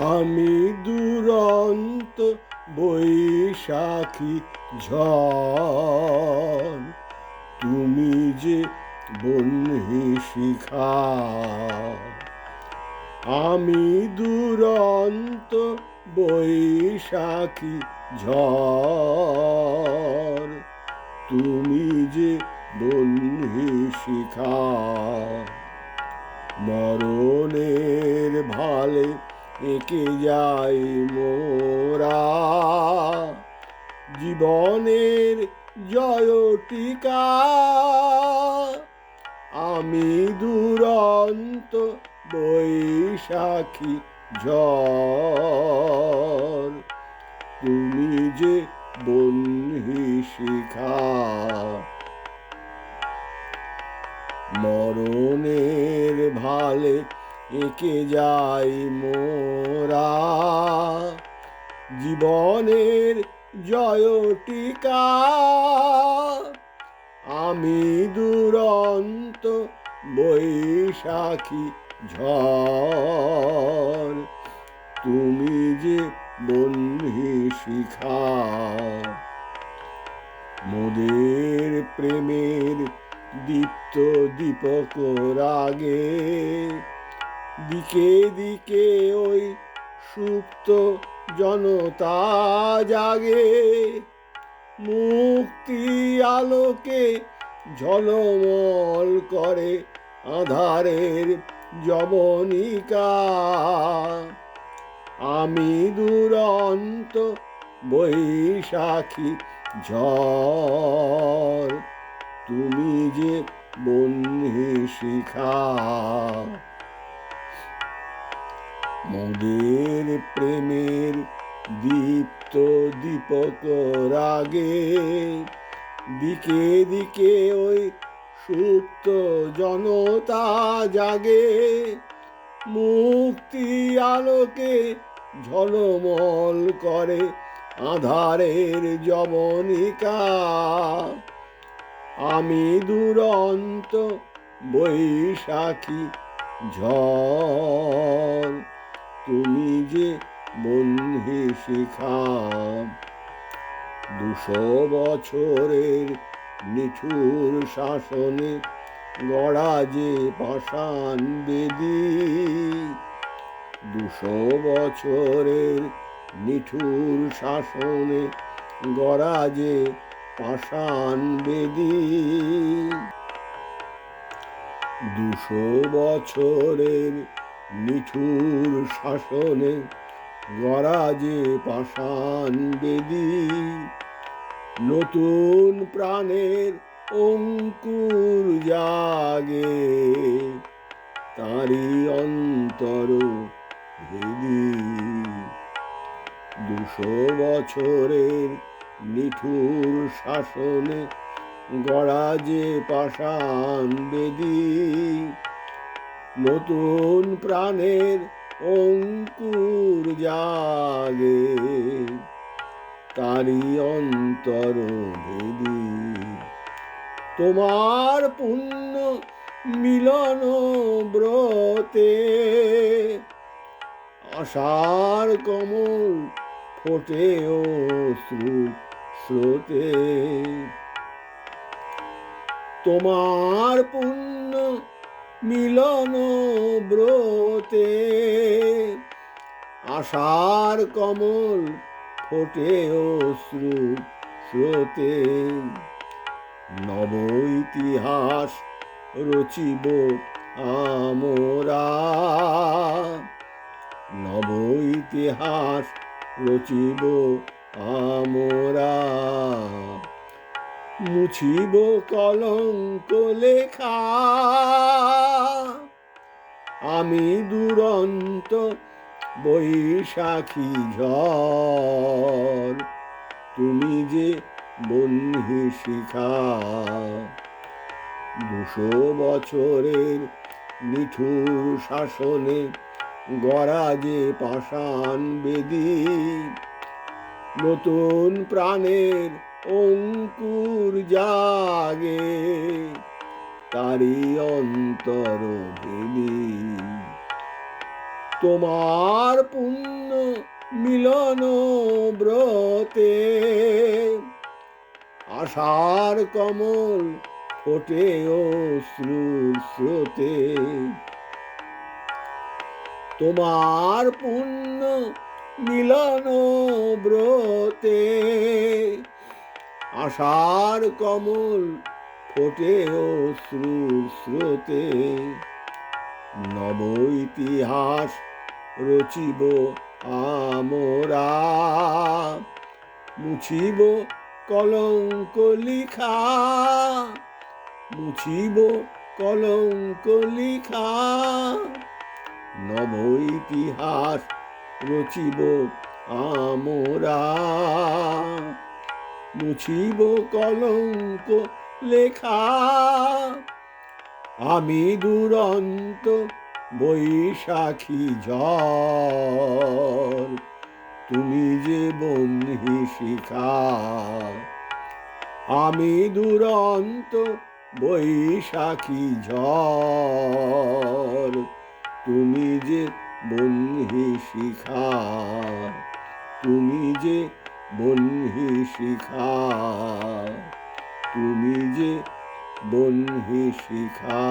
আমি দুরন্ত বৈশাখী ঝড় তুমি যে বন্যী শিখা। আমি দুরন্ত বৈশাখী ঝড় তুমি যে বন্যী শিখা। মরণের ভালে একে যাই মোরা। জীবনের জয় টিকা আমি দুরন্ত বৈশাখী ঝড়। তুমি যে বন্যী শিখা। মরণের ভালে একে যাই মোরা। জীবনের জয় টিকা আমি দুরন্ত বৈশাখী ঝড়। তুমি যে বন্ধি শিখা। মোদের প্রেমের দীপ্ত দীপক রাগে দিকে দিকে ওই সুপ্ত জনতা জাগে। মুক্তি আলোকে ঝলমল করে আধারের জবনিকা আমি দুরন্ত বৈশাখী ঝড়, তুমি যে বন্যী শিখা। মোদের প্রেমের দীপ্ত দীপক রাগে। দিকে দিকে ওই সুপ্ত জনতা জাগে। মুক্তি আলোকে ঝলমল করে আধারের জবনিকা আমি দুরন্ত বৈশাখী ঝড়। তুমি যে বন্ধি শিখা দুশো বছরের নিঠুর শাসনে গড়া যে পাষাণ বেদি, দুশো বছরের নিঠুর শাসনে গড়া যে পাষাণ বেদি, দুশো বছরের নিঠুর শাসনে গড়া যে বেদি। নতুন প্রাণের অঙ্কুর জাগে তারি অন্তর ভেদি। দুশো বছরের নিঠুর শাসনে গড়া যে পাষাণ বেদি। নতুন প্রাণের অঙ্কুর জাগে তারি অন্তর ভেদি। তোমার পুণ্য মিলন ব্রতে আশার কমল ফোটে ও স্রোতে। তোমার পুণ্য মিলন ব্রতে। আশার কমল ফোটে অশ্রু স্রোতে। নব ইতিহাস রচিব আমরা। নব ইতিহাস রচিব আমরা। মুছিব কলঙ্ক লেখা। আমি দুরন্ত বৈশাখী ঝড়, তুমি যে বন্ধি শিখা। দুশো বছরের নিঠুর শাসনে গড়া যে পাষাণ বেদি, নতুন প্রাণের অঙ্কুর জাগে তারি অন্তর তোমার পুণ্য মিলন ব্রতে আশার কমল ফোটে অশ্রুর স্রোতে। তোমার পুণ্য মিলন ব্রতে আশার কমল ফোটে অশ্রুর স্রোতে। নব ইতিহাস রচিব আমরা, মুছিব কলঙ্ক লিখা, মুছিব কলঙ্ক লিখা। নব ইতিহাস রচিব আমরা। মুছিব কলঙ্ক লেখা। আমি দুরন্ত বৈশাখী ঝড়, তুমি যে বন্ধি শিখা। আমি দুরন্ত বৈশাখী ঝড়, তুমি যে বন্ধি শিখা। তুমি যে বন্ধি শিখা। তুমি যে বন্ধি শিখা।